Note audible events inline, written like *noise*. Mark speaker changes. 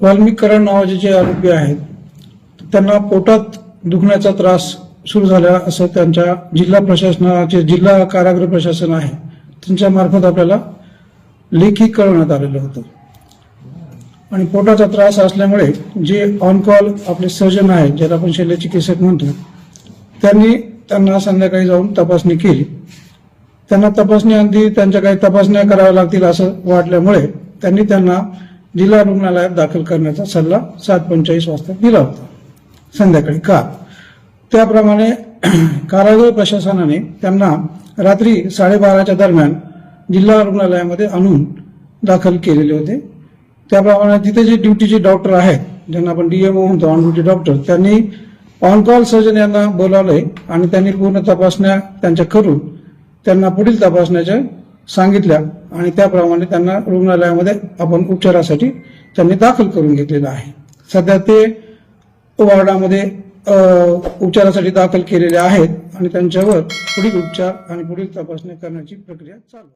Speaker 1: वाल्मिकरण नावाचे जे आरोपी आहेत त्यांना पोटात दुखण्याचा त्रास सुरू झाला असं त्यांच्या जिल्हा प्रशासनाचे जिल्हा कारागृह प्रशासन आहे त्यांच्या मार्फत आपल्याला लेखी कळवण्यात आलेलं होतं. आणि पोटाचा त्रास असल्यामुळे जे ऑन कॉल आपले सर्जन आहेत ज्याला आपण शल्यचिकित्सक म्हणतो त्यांनी त्यांना संध्याकाळी जाऊन तपासणी केली. त्यांना तपासणी अगदी त्यांच्या काही तपासण्या कराव्या लागतील असं वाटल्यामुळे त्यांनी त्यांना जिल्हा रुग्णालयात दाखल करण्याचा सल्ला सात पंचेचाळीस वाजता दिला होता. संध्याकाळी का त्याप्रमाणे *clears throat* कारागृह प्रशासनाने त्यांना रात्री साडेबाराच्या दरम्यान जिल्हा रुग्णालयामध्ये आणून दाखल केलेले होते. त्याप्रमाणे तिथे जे ड्युटीचे डॉक्टर आहेत ज्यांना आपण डीएमओ म्हणतो ऑन ड्युटी डॉक्टर त्यांनी ऑन कॉल सर्जन यांना बोलावलंय आणि त्यांनी पूर्ण तपासण्या त्यांच्या करून त्यांना पुढील तपासण्याच्या सांगितल्या आणि त्याप्रमाणे त्यांना रुग्णालयामध्ये आपण उपचारासाठी त्यांनी दाखल करून घेतलेलं आहे. सध्या ते वॉर्डामध्ये उपचारासाठी दाखल केलेले आहेत आणि त्यांच्यावर पुढील उपचार आणि पुढील तपासणी करण्याची प्रक्रिया चालू